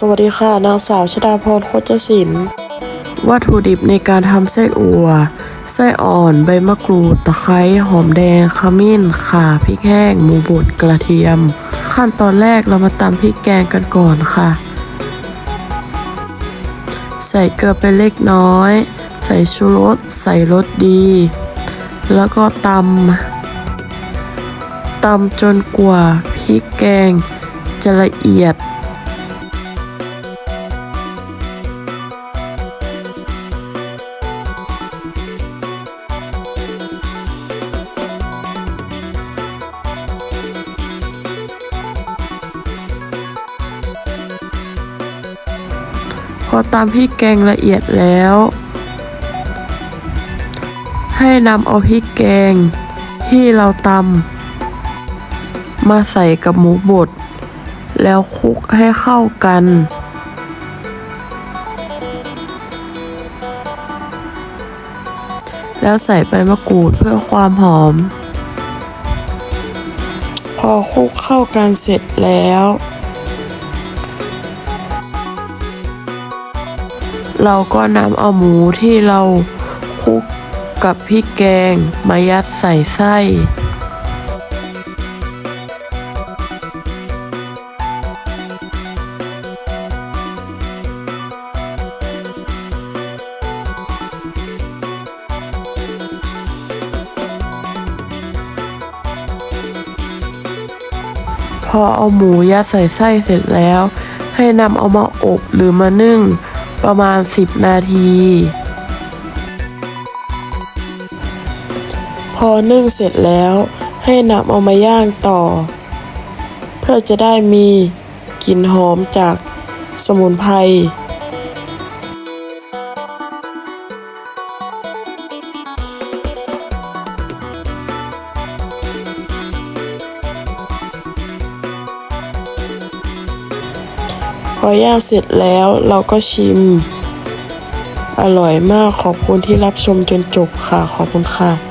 สวัสดีค่ะ นางสาวชดาพรโคจศิลป์วัตถุดิบในการทำไส้อั่วไส้อ่อน ใบมะกรูด ตะไคร้ หอมแดง ขมิ้น ข่า พริกแห้ง หมูบด กระเทียม ขั้นตอนแรกเรามาตำพริกแกงกันก่อนค่ะ ใส่เกลือไปเล็กน้อย ใส่ชูรส ใส่รสดี แล้วก็ตำตำจนกว่าพริกแกงจะละเอียด อตามพริกแกงละเอียดแล้ว ให้นำเอาพริกแกงที่เราตำมาใส่กับหมูบดแล้วคลุกให้เข้ากัน แล้วใส่ใบมะกรูดเพื่อความหอม พอคลุกเข้ากันเสร็จแล้ว เราก็นำเอาหมูที่เราคลุกกับพริกแกงมายัดใส่ไส้พอเอาหมูยัดใส่ไส้เสร็จแล้ว ให้นำเอามาอบหรือมานึ่ง ประมาณ 10 นาที พอนึ่งเสร็จแล้วให้นำเอามาย่างต่อ เพื่อจะได้มีกลิ่นหอมจากสมุนไพร พอย่างเสร็จแล้วเราก็ชิม อร่อยมากขอบคุณที่รับชมจนจบค่ะ ขอบคุณค่ะ